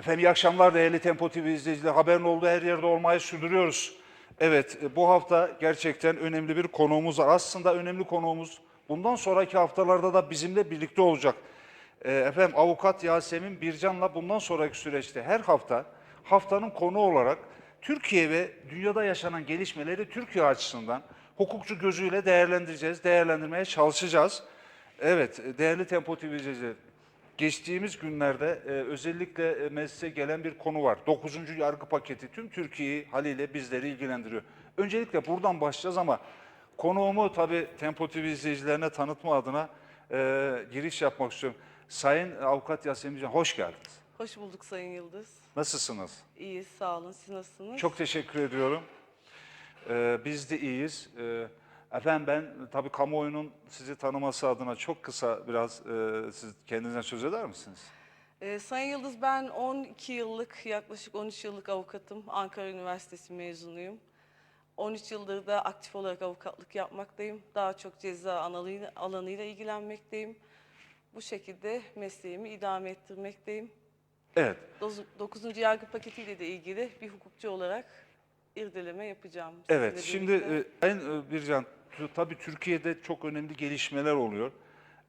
Efendim iyi akşamlar değerli Tempo TV izleyicileri. Haberin olduğu her yerde olmayı sürdürüyoruz. Evet e, bu hafta gerçekten önemli bir konuğumuz var. Aslında önemli konuğumuz bundan sonraki haftalarda da bizimle birlikte olacak. E, Efendim avukat Yasemin Bircan'la bundan sonraki süreçte her hafta haftanın konu olarak Türkiye ve dünyada yaşanan gelişmeleri Türkiye açısından hukukçu gözüyle değerlendireceğiz, değerlendirmeye çalışacağız. Evet e, değerli Tempo TV izleyicileri. Geçtiğimiz günlerde e, özellikle e, meclise gelen bir konu var. 9. yargı paketi tüm Türkiye'yi haliyle bizleri ilgilendiriyor. Öncelikle buradan başlayacağız ama konuğumu tabii Tempo TV izleyicilerine tanıtma adına e, giriş yapmak istiyorum. Sayın Avukat Yasemin Can, hoş geldiniz. Hoş bulduk Sayın Yıldız. Nasılsınız? İyiyiz, sağ olun. Siz nasılsınız? Çok teşekkür ediyorum. Ee, biz de iyiyiz. Ee, efendim ben tabii kamuoyunun sizi tanıması adına çok kısa biraz e, siz kendinizden söz eder misiniz? Ee, Sayın Yıldız, ben 12 yıllık, yaklaşık 13 yıllık avukatım. Ankara Üniversitesi mezunuyum. 13 yıldır da aktif olarak avukatlık yapmaktayım. Daha çok ceza alanıyla, alanıyla ilgilenmekteyim. Bu şekilde mesleğimi idame ettirmekteyim. Evet. 9. yargı paketiyle de ilgili bir hukukçu olarak irdeleme yapacağım. Evet, şimdi e, Sayın e, Bircan, tabii Türkiye'de çok önemli gelişmeler oluyor.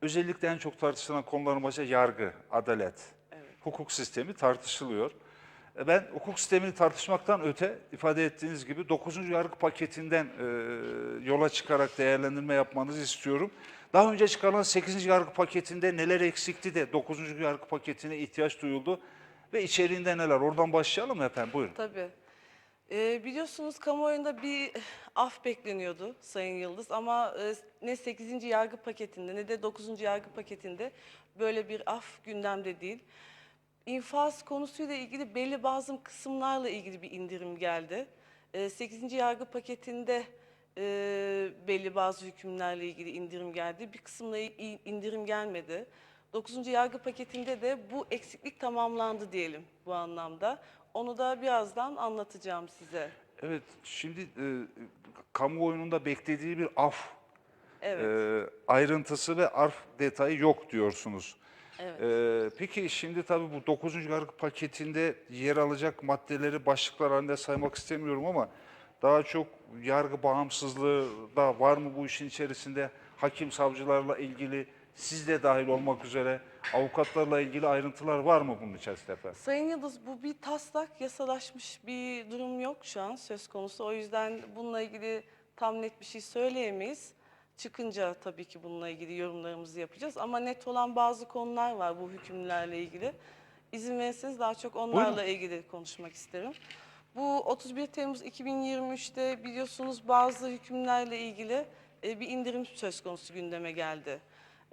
Özellikle en çok tartışılan konuların başında yargı, adalet, hukuk sistemi tartışılıyor. E, Ben hukuk sistemini tartışmaktan öte ifade ettiğiniz gibi 9. yargı paketinden e, yola çıkarak değerlendirme yapmanızı istiyorum. Daha önce çıkarılan 8. yargı paketinde neler eksikti de 9. yargı paketine ihtiyaç duyuldu ve içeriğinde neler? Oradan başlayalım mı efendim? Buyurun. Tabii. Ee, biliyorsunuz kamuoyunda bir af bekleniyordu Sayın Yıldız ama e, ne 8. yargı paketinde ne de 9. yargı paketinde böyle bir af gündemde değil. İnfaz konusuyla ilgili belli bazı kısımlarla ilgili bir indirim geldi. Ee, 8. yargı paketinde e, belli bazı hükümlerle ilgili indirim geldi. Bir kısımla indirim gelmedi. 9. yargı paketinde de bu eksiklik tamamlandı diyelim bu anlamda. Onu da birazdan anlatacağım size. Evet, şimdi e, kamuoyunun da beklediği bir af Evet. e, ayrıntısı ve arf detayı yok diyorsunuz. Evet. E, peki şimdi tabii bu 9. yargı paketinde yer alacak maddeleri başlıklar halinde saymak istemiyorum ama daha çok yargı bağımsızlığı da var mı bu işin içerisinde? Hakim savcılarla ilgili siz de dahil olmak üzere avukatlarla ilgili ayrıntılar var mı bunun içerisinde efendim? Sayın Yıldız bu bir taslak yasalaşmış bir durum yok şu an söz konusu. O yüzden bununla ilgili tam net bir şey söyleyemeyiz. Çıkınca tabii ki bununla ilgili yorumlarımızı yapacağız. Ama net olan bazı konular var bu hükümlerle ilgili. İzin verirseniz daha çok onlarla ilgili konuşmak isterim. Bu 31 Temmuz 2023'te biliyorsunuz bazı hükümlerle ilgili e, bir indirim söz konusu gündeme geldi.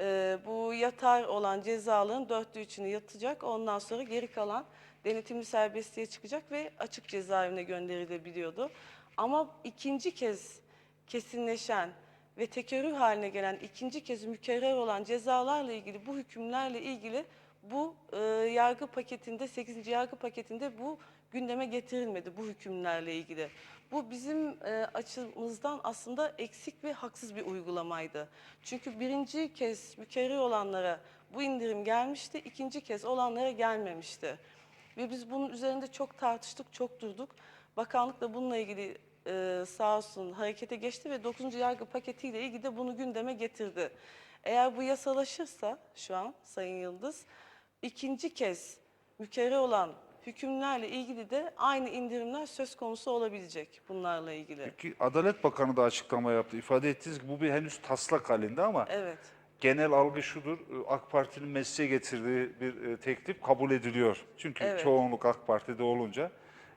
Ee, bu yatar olan cezaların dörtte üçünü yatacak. Ondan sonra geri kalan denetimli serbestliğe çıkacak ve açık cezaevine gönderilebiliyordu. Ama ikinci kez kesinleşen ve tekerrür haline gelen ikinci kez mükerrer olan cezalarla ilgili bu hükümlerle ilgili bu e, yargı paketinde 8. yargı paketinde bu gündeme getirilmedi bu hükümlerle ilgili. Bu bizim e, açımızdan aslında eksik ve haksız bir uygulamaydı. Çünkü birinci kez mükerrer olanlara bu indirim gelmişti, ikinci kez olanlara gelmemişti. Ve biz bunun üzerinde çok tartıştık, çok durduk. Bakanlık da bununla ilgili e, sağ olsun harekete geçti ve 9. yargı paketiyle ilgili de bunu gündeme getirdi. Eğer bu yasalaşırsa şu an Sayın Yıldız, ikinci kez mükerrer olan hükümlerle ilgili de aynı indirimler söz konusu olabilecek bunlarla ilgili. Ki Adalet Bakanı da açıklama yaptı. İfade ettiğiniz gibi bu bir henüz taslak halinde ama Evet. genel algı şudur. e, AK Parti'nin meclise getirdiği bir e, teklif kabul ediliyor. Çünkü Evet. çoğunluk AK Parti'de olunca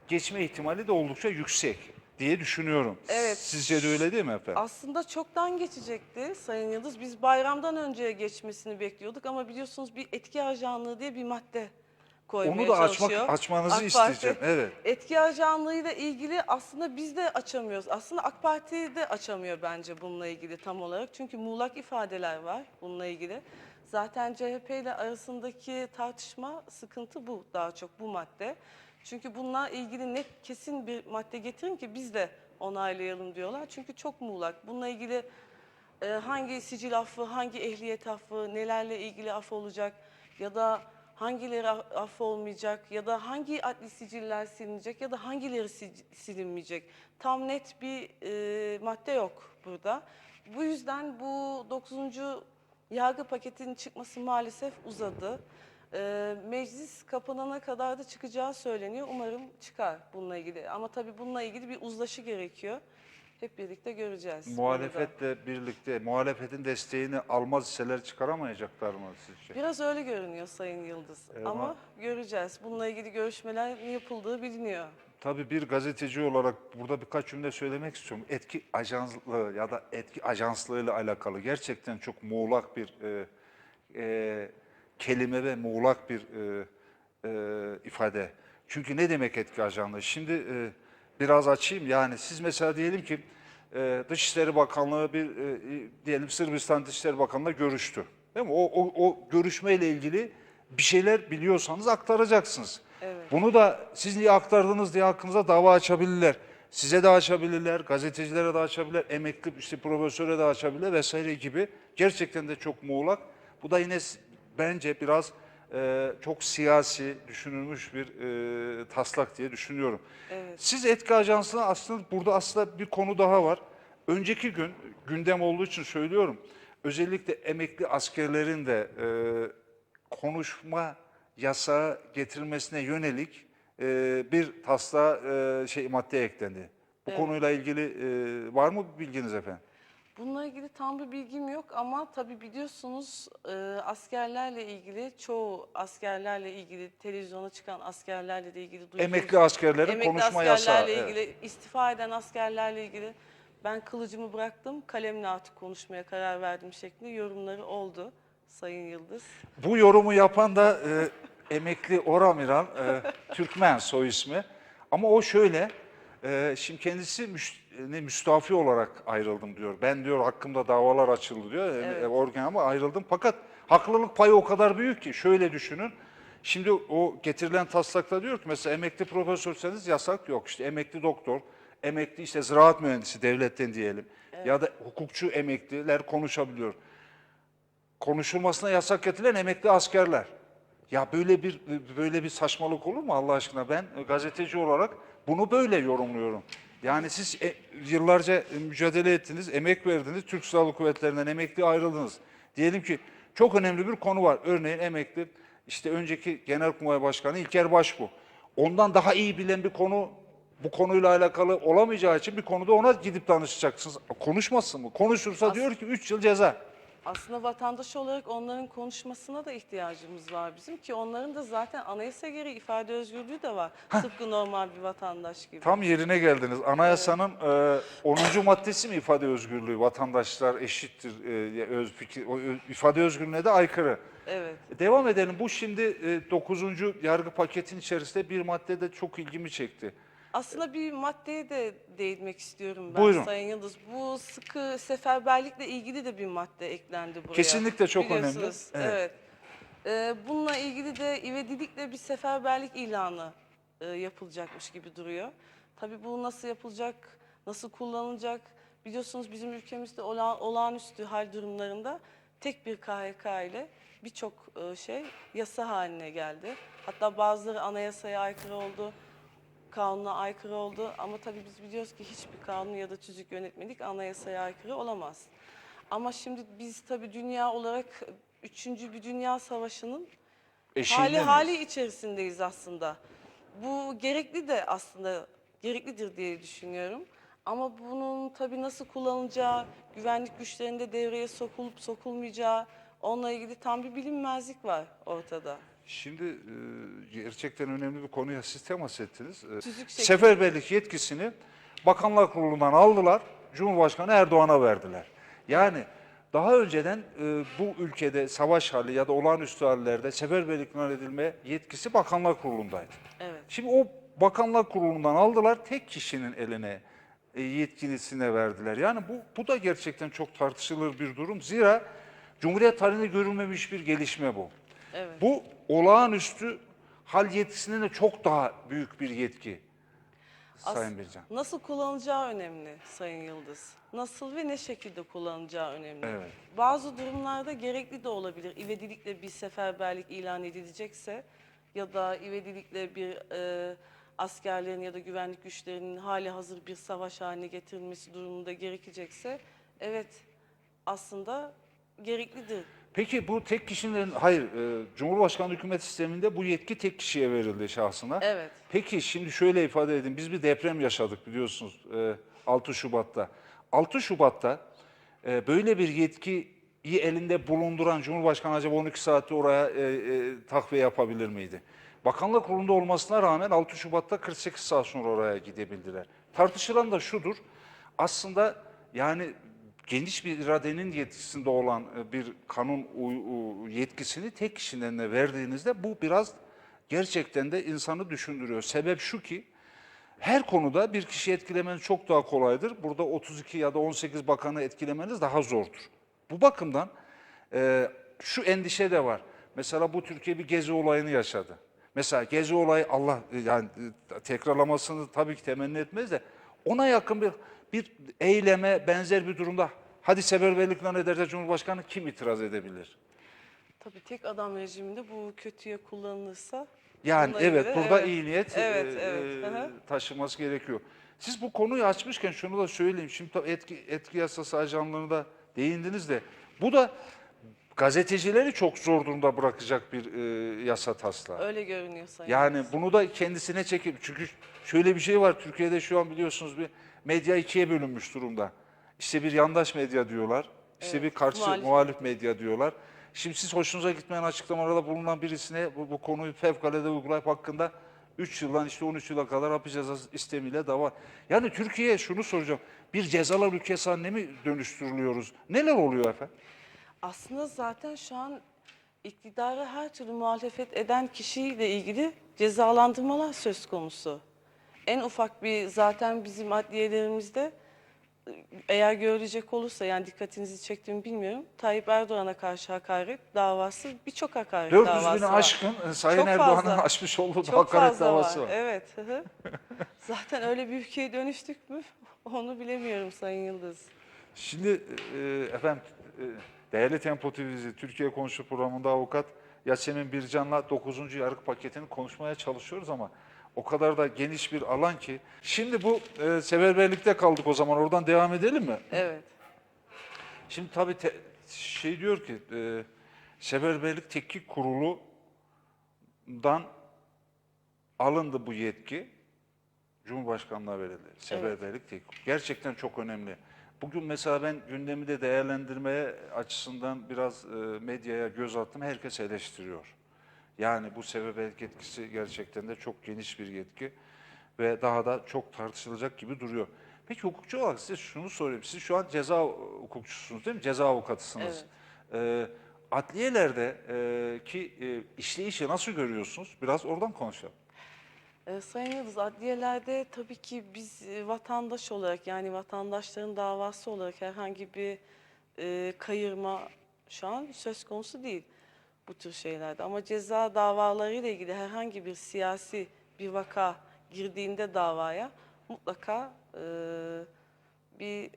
geçme ihtimali de oldukça yüksek diye düşünüyorum. Evet. Sizce de öyle değil mi efendim? Aslında çoktan geçecekti Sayın Yıldız. Biz bayramdan önce geçmesini bekliyorduk ama biliyorsunuz bir etki ajanlığı diye bir madde koymaya Onu da açmak çalışıyor. açmanızı AK Parti. isteyeceğim. Evet. Etki ajanlığıyla ilgili aslında biz de açamıyoruz. Aslında AK Parti de açamıyor bence bununla ilgili tam olarak. Çünkü muğlak ifadeler var bununla ilgili. Zaten CHP ile arasındaki tartışma, sıkıntı bu daha çok bu madde. Çünkü bununla ilgili net kesin bir madde getirin ki biz de onaylayalım diyorlar. Çünkü çok muğlak. Bununla ilgili e, hangi sicil affı, hangi ehliyet affı, nelerle ilgili af olacak ya da hangileri af- affolmayacak ya da hangi adli siciller silinecek ya da hangileri si- silinmeyecek. Tam net bir e, madde yok burada. Bu yüzden bu 9. yargı paketinin çıkması maalesef uzadı. E, meclis kapanana kadar da çıkacağı söyleniyor. Umarım çıkar bununla ilgili. Ama tabii bununla ilgili bir uzlaşı gerekiyor. Hep birlikte göreceğiz. Muhalefetle birlikte muhalefetin desteğini almaz hisseler çıkaramayacaklar mı sizce? Biraz öyle görünüyor Sayın Yıldız. Ee, Ama göreceğiz. Bununla ilgili görüşmeler yapıldığı biliniyor. Tabii bir gazeteci olarak burada birkaç cümle söylemek istiyorum. Etki ajanslığı ya da etki ajanslığıyla alakalı gerçekten çok muğlak bir e, e, kelime ve muğlak bir e, e, ifade. Çünkü ne demek etki ajanlığı? Şimdi e, biraz açayım. Yani siz mesela diyelim ki e, Dışişleri Bakanlığı bir e, diyelim Sırbistan Dışişleri Bakanı'na görüştü. Değil mi? O, o, o görüşmeyle ilgili bir şeyler biliyorsanız aktaracaksınız. Evet. Bunu da siz niye aktardınız diye hakkınıza dava açabilirler. Size de açabilirler, gazetecilere de açabilirler, emekli işte profesöre de açabilirler vesaire gibi. Gerçekten de çok muğlak. Bu da yine bence biraz e, çok siyasi düşünülmüş bir e, taslak diye düşünüyorum. Evet. Siz etki ajansına aslında burada aslında bir konu daha var. Önceki gün gündem olduğu için söylüyorum. Özellikle emekli askerlerin de e, konuşma yasağı getirilmesine yönelik e, bir taslağa e, şey madde eklendi. Bu Evet. konuyla ilgili e, var mı bilginiz efendim? Bununla ilgili tam bir bilgim yok ama tabii biliyorsunuz e, askerlerle ilgili çoğu askerlerle ilgili televizyona çıkan askerlerle de ilgili duyduğumuz- Emekli askerlerin emekli konuşma askerlerle yasağı. evet. ilgili istifa eden askerlerle ilgili ben kılıcımı bıraktım kalemle artık konuşmaya karar verdim şeklinde yorumları oldu Sayın Yıldız. Bu yorumu yapan da e, emekli Oramiral, e, Türkmen soy ismi. Ama o şöyle, e, şimdi kendisi müş, ne, müstafi olarak ayrıldım diyor. Ben diyor hakkımda davalar açıldı diyor. E, Evet. e, organ ama ayrıldım. Fakat haklılık payı o kadar büyük ki şöyle düşünün. Şimdi o getirilen taslakta diyor ki mesela emekli profesörseniz yasak yok. İşte emekli doktor, emekli işte ziraat mühendisi devletten diyelim. Ya da hukukçu emekliler konuşabiliyor konuşulmasına yasak getirilen emekli askerler. Ya böyle bir böyle bir saçmalık olur mu Allah aşkına? Ben gazeteci olarak bunu böyle yorumluyorum. Yani siz e, yıllarca mücadele ettiniz, emek verdiniz, Türk Silahlı Kuvvetleri'nden emekli ayrıldınız. Diyelim ki çok önemli bir konu var. Örneğin emekli işte önceki Genelkurmay Başkanı İlker Başbuğ. Ondan daha iyi bilen bir konu bu konuyla alakalı olamayacağı için bir konuda ona gidip danışacaksınız. Konuşmasın mı? Konuşursa As- diyor ki 3 yıl ceza. Aslında vatandaş olarak onların konuşmasına da ihtiyacımız var bizim ki onların da zaten anayasa gereği ifade özgürlüğü de var. Tıpkı normal bir vatandaş gibi. Tam yerine geldiniz. Anayasanın e, 10. maddesi mi ifade özgürlüğü? Vatandaşlar eşittir. E, öz fikir, o, ö- ifade özgürlüğüne de aykırı. Evet. Devam edelim. Bu şimdi e, 9. yargı paketin içerisinde bir madde de çok ilgimi çekti. Aslında bir maddeye de değinmek istiyorum ben Buyurun. Sayın Yıldız. Bu sıkı seferberlikle ilgili de bir madde eklendi buraya. Kesinlikle çok önemli. Evet. Evet. Ee, bununla ilgili de ivedilikle bir seferberlik ilanı e, yapılacakmış gibi duruyor. Tabii bu nasıl yapılacak, nasıl kullanılacak? Biliyorsunuz bizim ülkemizde ola- olağanüstü hal durumlarında tek bir KHK ile birçok e, şey yasa haline geldi. Hatta bazıları anayasaya aykırı oldu, kanuna aykırı oldu. Ama tabii biz biliyoruz ki hiçbir kanun ya da tüzük yönetmelik anayasaya aykırı olamaz. Ama şimdi biz tabii dünya olarak üçüncü bir dünya savaşının Eşiğinde hali miyiz? hali içerisindeyiz aslında. Bu gerekli de aslında gereklidir diye düşünüyorum. Ama bunun tabii nasıl kullanılacağı, güvenlik güçlerinde devreye sokulup sokulmayacağı onunla ilgili tam bir bilinmezlik var ortada. Şimdi e, gerçekten önemli bir konuya siz temas ettiniz. E. Seferberlik yetkisini Bakanlar Kurulu'ndan aldılar, Cumhurbaşkanı Erdoğan'a verdiler. Yani daha önceden e, bu ülkede savaş hali ya da olağanüstü hallerde seferberlik ilan edilme yetkisi Bakanlar Kurulu'ndaydı. Evet. Şimdi o Bakanlar Kurulu'ndan aldılar, tek kişinin eline e, yetkilisine verdiler. Yani bu, bu da gerçekten çok tartışılır bir durum. Zira Cumhuriyet tarihinde görülmemiş bir gelişme bu. Evet. Bu olağanüstü hal yetkisinden de çok daha büyük bir yetki. As- Sayın Bircan. Nasıl kullanılacağı önemli Sayın Yıldız. Nasıl ve ne şekilde kullanacağı önemli. Evet. Bazı durumlarda gerekli de olabilir. İvedilikle bir seferberlik ilan edilecekse ya da ivedilikle bir e, askerlerin ya da güvenlik güçlerinin hali hazır bir savaş haline getirilmesi durumunda gerekecekse evet aslında gereklidir. Peki bu tek kişinin, hayır e, Cumhurbaşkanlığı hükümet sisteminde bu yetki tek kişiye verildi şahsına. Evet. Peki şimdi şöyle ifade edin. Biz bir deprem yaşadık biliyorsunuz e, 6 Şubat'ta. 6 Şubat'ta e, böyle bir yetkiyi elinde bulunduran Cumhurbaşkanı acaba 12 saatte oraya e, e, takviye yapabilir miydi? Bakanlık kurulunda olmasına rağmen 6 Şubat'ta 48 saat sonra oraya gidebildiler. Tartışılan da şudur. Aslında yani geniş bir iradenin yetkisinde olan e, bir kanun yetkisini tek kişinin verdiğinizde bu biraz gerçekten de insanı düşündürüyor. Sebep şu ki her konuda bir kişi etkilemeniz çok daha kolaydır. Burada 32 ya da 18 bakanı etkilemeniz daha zordur. Bu bakımdan e, şu endişe de var. Mesela bu Türkiye bir gezi olayını yaşadı. Mesela gezi olayı Allah e, yani tekrarlamasını tabii ki temenni etmez de ona yakın bir bir eyleme benzer bir durumda hadi seferberlikle ederse Cumhurbaşkanı kim itiraz edebilir? Tabii tek adam rejiminde bu kötüye kullanılırsa Yani evet göre, burada evet. iyi niyet Evet, e, evet, e, hı. taşıması gerekiyor. Siz bu konuyu açmışken şunu da söyleyeyim. Şimdi etki, etki yasası ajanlığına da değindiniz de bu da gazetecileri çok zor durumda bırakacak bir e, yasa taslağı. Öyle görünüyor Sayın Yani bunu da kendisine çekip çünkü şöyle bir şey var Türkiye'de şu an biliyorsunuz bir medya ikiye bölünmüş durumda. İşte bir yandaş medya diyorlar. işte Evet, bir karşı muhalif. muhalif. medya diyorlar. Şimdi siz hoşunuza gitmeyen açıklamalarda bulunan birisine bu, bu konuyu fevkalade uygulayıp hakkında 3 yıldan işte 13 yıla kadar hapis cezası istemiyle dava. Yani Türkiye şunu soracağım. Bir cezalar ülkesi haline mi dönüştürülüyoruz? Neler oluyor efendim? Aslında zaten şu an iktidarı her türlü muhalefet eden kişiyle ilgili cezalandırmalar söz konusu. En ufak bir zaten bizim adliyelerimizde eğer görülecek olursa yani dikkatinizi çektiğimi bilmiyorum. Tayyip Erdoğan'a karşı hakaret davası birçok hakaret 400 davası bini var. aşkın e, Sayın Erdoğan'ın açmış olduğu Çok hakaret davası var. var. Evet. hı hı. Zaten öyle bir ülkeye dönüştük mü? Onu bilemiyorum Sayın Yıldız. Şimdi e, efendim e, değerli Tempo TV'si Türkiye Konuşu programında avukat Yasemin Bircan'la 9. yargı paketini konuşmaya çalışıyoruz ama o kadar da geniş bir alan ki. Şimdi bu e, seferberlikte kaldık o zaman oradan devam edelim mi? Evet. Şimdi tabii te- şey diyor ki e, Seferberlik Tetkik Kurulu'dan alındı bu yetki. Cumhurbaşkanlığa verildi. Seferberlik Tetkik. Gerçekten çok önemli. Bugün mesela ben gündemi de değerlendirmeye açısından biraz e, medyaya göz attım. Herkes eleştiriyor. Yani bu seferberlik yetkisi gerçekten de çok geniş bir yetki ve daha da çok tartışılacak gibi duruyor. Peki hukukçu olarak size şunu sorayım. Siz şu an ceza hukukçusunuz değil mi? Ceza avukatısınız. Ee, adliyelerde e, ki e, işleyişi nasıl görüyorsunuz? Biraz oradan konuşalım. Ee, Sayın Yıldız, adliyelerde tabii ki biz e, vatandaş olarak yani vatandaşların davası olarak herhangi bir e, kayırma şu an söz konusu değil bu tür şeylerde. Ama ceza davalarıyla ilgili herhangi bir siyasi bir vaka girdiğinde davaya mutlaka e, bir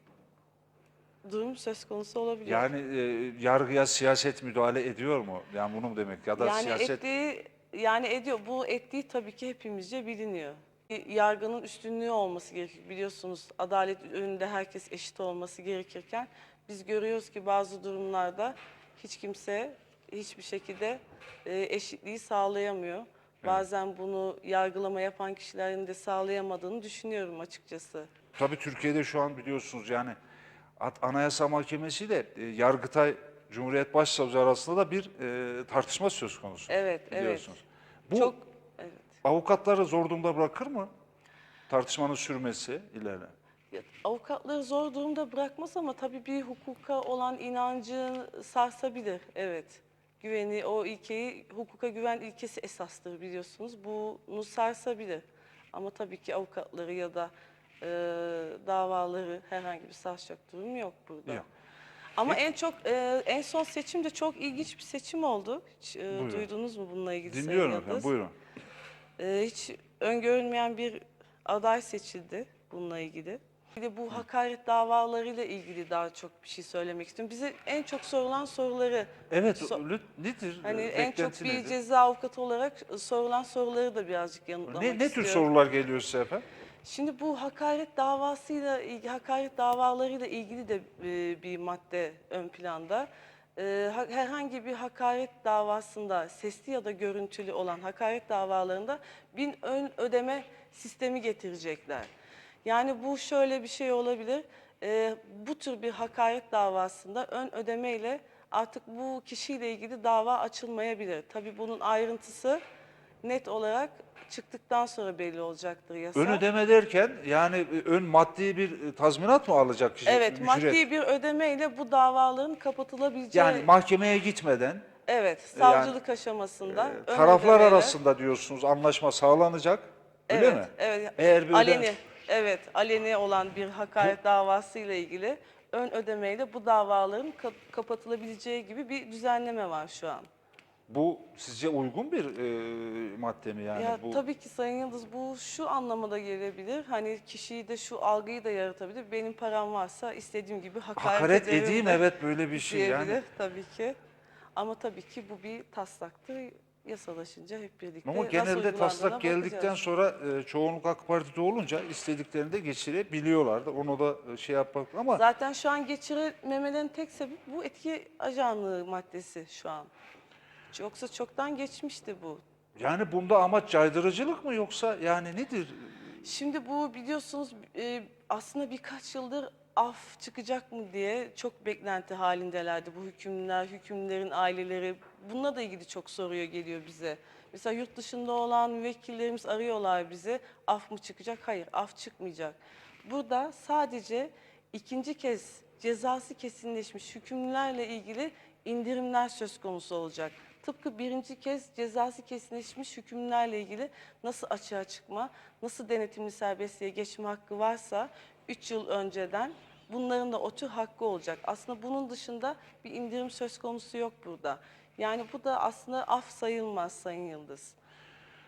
durum söz konusu olabiliyor. Yani e, yargıya siyaset müdahale ediyor mu? Yani bunu mu demek? Ya da yani siyaset ettiği yani ediyor. Bu ettiği tabii ki hepimizce biliniyor. Yargının üstünlüğü olması gerekir. Biliyorsunuz adalet önünde herkes eşit olması gerekirken biz görüyoruz ki bazı durumlarda hiç kimse hiçbir şekilde e, eşitliği sağlayamıyor. Bazen bunu yargılama yapan kişilerin de sağlayamadığını düşünüyorum açıkçası. Tabii Türkiye'de şu an biliyorsunuz yani At- Anayasa Mahkemesi ile e, Yargıtay Cumhuriyet Başsavcı arasında da bir e, tartışma söz konusu. Evet, evet. biliyorsunuz. Bu Çok evet. avukatları zor durumda bırakır mı? Tartışmanın sürmesi ileride. Ya, Avukatları zor durumda bırakmaz ama tabii bir hukuka olan inancı sarsabilir. Evet. Güveni, o ilkeyi, hukuka güven ilkesi esastır biliyorsunuz. Bunu sarsabilir. Ama tabii ki avukatları ya da e, davaları herhangi bir sarsacak durum yok burada. Yok. Ama en çok e, en son seçim de çok ilginç bir seçim oldu. Hiç e, Buyurun. duydunuz mu bununla ilgili? Sayın Dinliyorum Yıldız? efendim buyurun. Ee, hiç öngörülmeyen bir aday seçildi bununla ilgili. Bir de bu hakaret davalarıyla ilgili daha çok bir şey söylemek istiyorum. Bize en çok sorulan soruları Evet, So- lüt- nedir? Hani e, en çok beklenti bir nedir? ceza avukatı olarak sorulan soruları da birazcık yanıtlamak Ne, ne tür istiyorum. sorular geliyor size efendim? Şimdi bu hakaret davasıyla ilgili hakaret davalarıyla ilgili de e, bir madde ön planda. E, ha- herhangi bir hakaret davasında sesli ya da görüntülü olan hakaret davalarında bin ön ödeme sistemi getirecekler. Yani bu şöyle bir şey olabilir. E, bu tür bir hakaret davasında ön ödemeyle artık bu kişiyle ilgili dava açılmayabilir. Tabii bunun ayrıntısı net olarak çıktıktan sonra belli olacaktır yasa. Ön ödeme derken yani e, ön maddi bir e, tazminat mı alacak kişi? Evet, ücret? maddi bir ödemeyle bu davaların kapatılabileceği, Yani mahkemeye gitmeden evet, savcılık aşamasında e, taraflar ödemeyle- arasında diyorsunuz anlaşma sağlanacak. Öyle evet, mi? Evet, Eğer bir ödeme- aleni, evet, aleni olan bir hakaret davası ile ilgili ön ödemeyle bu davaların ka- kapatılabileceği gibi bir düzenleme var şu an. Bu sizce uygun bir e, madde mi yani? ya bu tabii ki Sayın Yıldız bu şu anlamada gelebilir. Hani kişiyi de şu algıyı da yaratabilir. Benim param varsa istediğim gibi hakaret, hakaret ederim edeyim de evet böyle bir şey diyebilir yani. tabii ki. Ama tabii ki bu bir taslaktır. Yasalaşınca hep birlikte Ama genelde taslak geldikten bakacağız. sonra e, çoğunluk AK Parti'de olunca istediklerini de geçirebiliyorlardı. Onu da e, şey yapmak ama Zaten şu an geçirememelerin tek sebebi bu etki ajanlığı maddesi şu an. Yoksa çoktan geçmişti bu. yani bunda amaç caydırıcılık mı yoksa yani nedir? Şimdi bu biliyorsunuz e, aslında birkaç yıldır af çıkacak mı diye çok beklenti halindelerdi bu hükümlüler, hükümlülerin aileleri. Bununla da ilgili çok soruyor geliyor bize. Mesela yurt dışında olan müvekkillerimiz arıyorlar bize. Af mı çıkacak? Hayır, af çıkmayacak. Burada sadece ikinci kez cezası kesinleşmiş hükümlülerle ilgili indirimler söz konusu olacak. Tıpkı birinci kez cezası kesinleşmiş hükümlerle ilgili nasıl açığa çıkma, nasıl denetimli serbestliğe geçme hakkı varsa 3 yıl önceden bunların da o tür hakkı olacak. Aslında bunun dışında bir indirim söz konusu yok burada. Yani bu da aslında af sayılmaz Sayın Yıldız.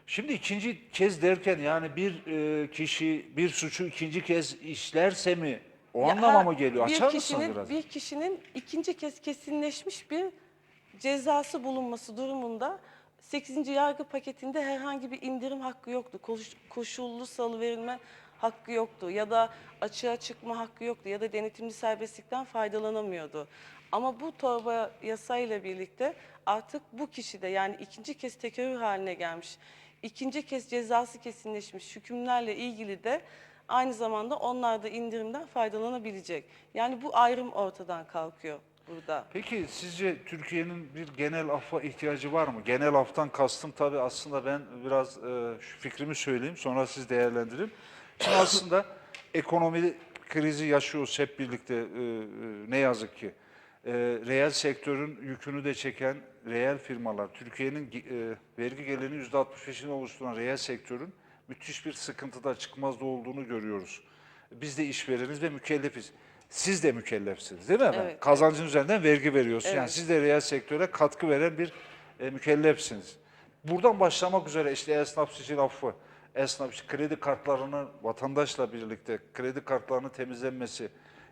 Şimdi ikinci kez derken yani bir e, kişi bir suçu ikinci kez işlerse mi o Ya anlama ha, mı geliyor? bir Açar kişinin, biraz? Bir kişinin ikinci kez kesinleşmiş bir cezası bulunması durumunda 8. yargı paketinde herhangi bir indirim hakkı yoktu. Koş- Koşullu salıverilme hakkı yoktu ya da açığa çıkma hakkı yoktu ya da denetimli serbestlikten faydalanamıyordu. Ama bu torba yasayla birlikte artık bu kişi de yani ikinci kez tekerrür haline gelmiş, ikinci kez cezası kesinleşmiş hükümlerle ilgili de aynı zamanda onlar da indirimden faydalanabilecek. Yani bu ayrım ortadan kalkıyor burada. Peki sizce Türkiye'nin bir genel affa ihtiyacı var mı? Genel aftan kastım tabii aslında ben biraz e, şu fikrimi söyleyeyim sonra siz değerlendirin. Şimdi aslında ekonomi krizi yaşıyoruz hep birlikte e, e, ne yazık ki. E, reel sektörün yükünü de çeken reel firmalar, Türkiye'nin e, vergi gelirinin %65'ini oluşturan reel sektörün müthiş bir sıkıntıda çıkmazda olduğunu görüyoruz. Biz de işvereniz ve mükellefiz. Siz de mükellefsiniz değil mi? Evet. Kazancın üzerinden vergi veriyorsunuz. Yani Evet. siz de reel sektöre katkı veren bir e, mükellefsiniz. Buradan başlamak üzere işte esnaf sicil affı, esnaf kredi kartlarını vatandaşla birlikte kredi kartlarının temizlenmesi,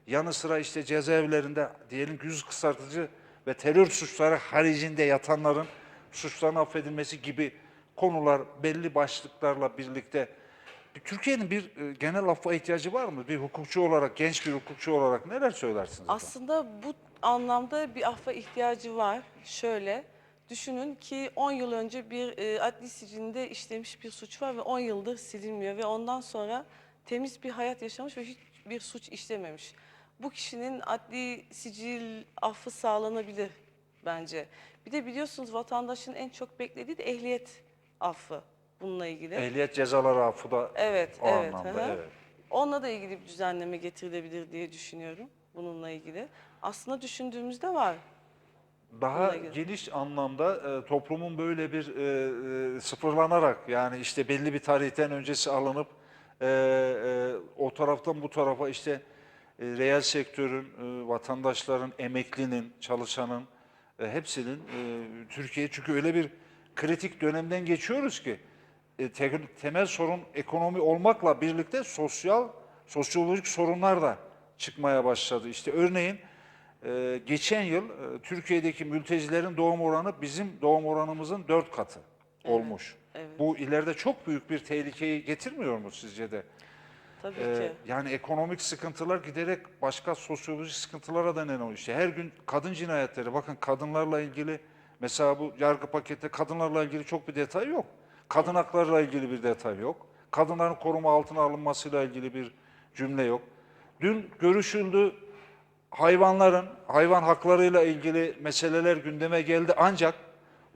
yanı sıra işte cezaevlerinde diyelim ki yüz kısaltıcı ve terör suçları haricinde yatanların suçlarının affedilmesi gibi konular belli başlıklarla birlikte bir Türkiye'nin bir e, genel affa ihtiyacı var mı? Bir hukukçu olarak, genç bir hukukçu olarak neler söylersiniz? Aslında bu anlamda bir affa ihtiyacı var. Şöyle düşünün ki 10 yıl önce bir e, adli sicilinde işlemiş bir suç var ve 10 yıldır silinmiyor ve ondan sonra temiz bir hayat yaşamış ve hiçbir suç işlememiş. Bu kişinin adli sicil affı sağlanabilir bence. Bir de biliyorsunuz vatandaşın en çok beklediği de ehliyet affı bununla ilgili. Ehliyet cezaları affı da Evet, o evet. anlamda, hı evet. Onunla da ilgili bir düzenleme getirilebilir diye düşünüyorum bununla ilgili. Aslında düşündüğümüzde var. Daha geniş anlamda e, toplumun böyle bir e, e, sıfırlanarak yani işte belli bir tarihten öncesi alınıp e, e, o taraftan bu tarafa işte e, reel sektörün, e, vatandaşların, emeklinin, çalışanın e, hepsinin e, Türkiye çünkü öyle bir kritik dönemden geçiyoruz ki e, te- temel sorun ekonomi olmakla birlikte sosyal, sosyolojik sorunlar da çıkmaya başladı. İşte örneğin e, geçen yıl e, Türkiye'deki mültecilerin doğum oranı bizim doğum oranımızın dört katı olmuş. evet. Bu ileride çok büyük bir tehlikeyi getirmiyor mu sizce de? Tabii Ee, ki. yani ekonomik sıkıntılar giderek başka sosyolojik sıkıntılara da neden oluyor. İşte her gün kadın cinayetleri, bakın kadınlarla ilgili mesela bu yargı pakette kadınlarla ilgili çok bir detay yok. Kadın haklarıyla ilgili bir detay yok. Kadınların koruma altına alınmasıyla ilgili bir cümle yok. Dün görüşüldü hayvanların, hayvan haklarıyla ilgili meseleler gündeme geldi ancak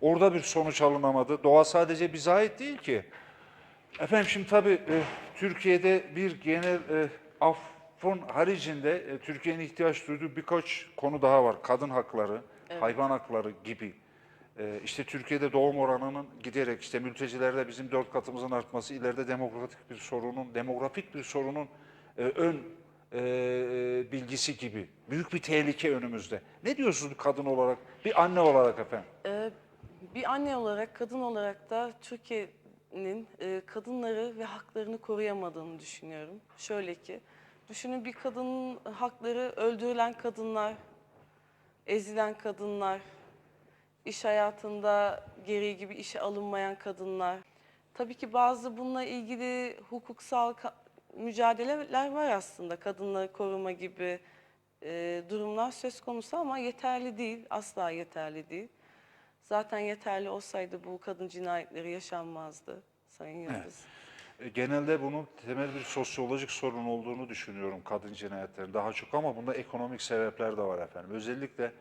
orada bir sonuç alınamadı. Doğa sadece bize ait değil ki. Efendim şimdi tabii e, Türkiye'de bir genel e, affın haricinde e, Türkiye'nin ihtiyaç duyduğu birkaç konu daha var. Kadın hakları, hayvan hakları gibi. E, işte Türkiye'de doğum oranının giderek işte mültecilerde bizim dört katımızın artması ileride demokratik bir sorunun, demografik bir sorunun e, ön e, bilgisi gibi. Büyük bir tehlike önümüzde. Ne diyorsunuz kadın olarak, bir anne olarak efendim? Ee, bir anne olarak, kadın olarak da Türkiye'nin e, kadınları ve haklarını koruyamadığını düşünüyorum. Şöyle ki, düşünün bir kadının hakları öldürülen kadınlar, ezilen kadınlar, iş hayatında gereği gibi işe alınmayan kadınlar. Tabii ki bazı bununla ilgili hukuksal mücadeleler var aslında. Kadınları koruma gibi e, durumlar söz konusu ama yeterli değil, asla yeterli değil. Zaten yeterli olsaydı bu kadın cinayetleri yaşanmazdı Sayın Yıldız. E, Genelde bunun temel bir sosyolojik sorun olduğunu düşünüyorum kadın cinayetlerinin daha çok ama bunda ekonomik sebepler de var efendim. Özellikle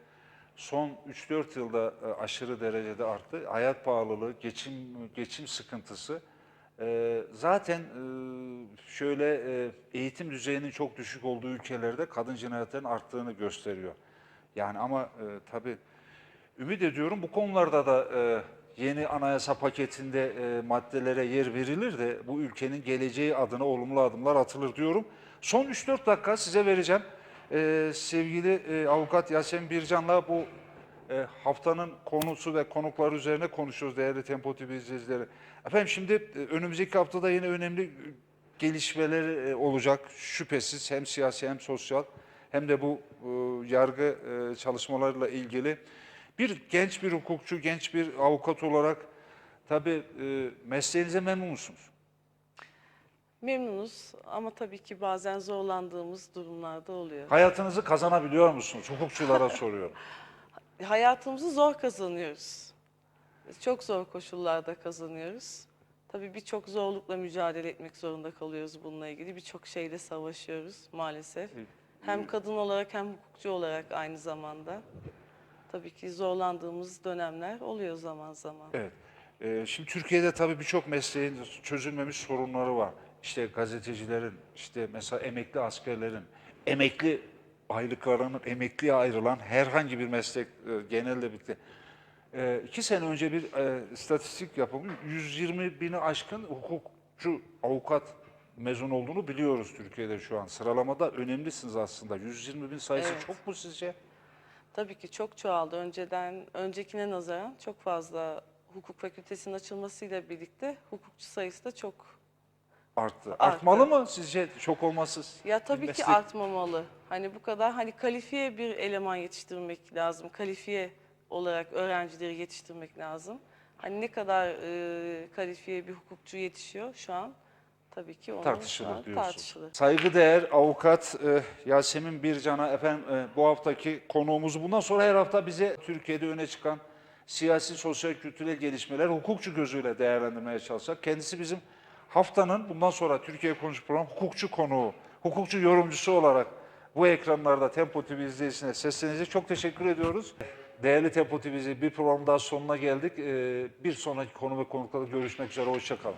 son 3-4 yılda e, aşırı derecede arttı. Hayat pahalılığı, geçim geçim sıkıntısı e, zaten e, şöyle e, eğitim düzeyinin çok düşük olduğu ülkelerde kadın cinayetlerinin arttığını gösteriyor. Yani ama e, tabii Ümit ediyorum bu konularda da e, yeni anayasa paketinde e, maddelere yer verilir de bu ülkenin geleceği adına olumlu adımlar atılır diyorum. Son 3-4 dakika size vereceğim. E, sevgili e, avukat Yasemin Bircan'la bu e, haftanın konusu ve konukları üzerine konuşuyoruz değerli Tempo TV izleyicileri. Efendim şimdi e, önümüzdeki haftada yine önemli e, gelişmeler olacak şüphesiz hem siyasi hem sosyal hem de bu e, yargı e, çalışmalarıyla ilgili. Bir genç bir hukukçu, genç bir avukat olarak tabii e, mesleğinize memnun musunuz? Memnunuz ama tabii ki bazen zorlandığımız durumlarda oluyor. Hayatınızı kazanabiliyor musunuz? Hukukçulara soruyorum. Hayatımızı zor kazanıyoruz. Çok zor koşullarda kazanıyoruz. Tabii birçok zorlukla mücadele etmek zorunda kalıyoruz bununla ilgili. Birçok şeyle savaşıyoruz maalesef. Hem kadın olarak hem hukukçu olarak aynı zamanda. Tabii ki zorlandığımız dönemler oluyor zaman zaman. Evet. E, şimdi Türkiye'de tabii birçok mesleğin çözülmemiş sorunları var. İşte gazetecilerin, işte mesela emekli askerlerin, emekli aylıklarının emekliye ayrılan herhangi bir meslek e, genelde birlikte. E, iki sene önce bir e, istatistik yapılmış. 120 bini aşkın hukukçu, avukat mezun olduğunu biliyoruz Türkiye'de şu an. Sıralamada önemlisiniz aslında. 120 bin sayısı Evet. çok mu sizce? Tabii ki çok çoğaldı. Önceden, öncekine nazaran çok fazla hukuk fakültesinin açılmasıyla birlikte hukukçu sayısı da çok Arttı. Artmalı mı sizce çok olması? Ya tabii ki meslek- artmamalı. Hani bu kadar hani kalifiye bir eleman yetiştirmek lazım. Kalifiye olarak öğrencileri yetiştirmek lazım. Hani ne kadar e, kalifiye bir hukukçu yetişiyor şu an tabii ki onu tartışılır diyorsun. tartışılır. Saygıdeğer avukat e, Yasemin Bircan'a efendim e, bu haftaki konuğumuzu bundan sonra her hafta bize Türkiye'de öne çıkan siyasi, sosyal, kültürel gelişmeler hukukçu gözüyle değerlendirmeye çalışacak. Kendisi bizim haftanın bundan sonra Türkiye Konuş program hukukçu konuğu, hukukçu yorumcusu olarak bu ekranlarda Tempo TV izleyicisine seslenecek. Çok teşekkür ediyoruz. Değerli Tempo TV izleyicileri, bir program daha sonuna geldik. E, bir sonraki konu ve konuklarda görüşmek üzere. Hoşçakalın.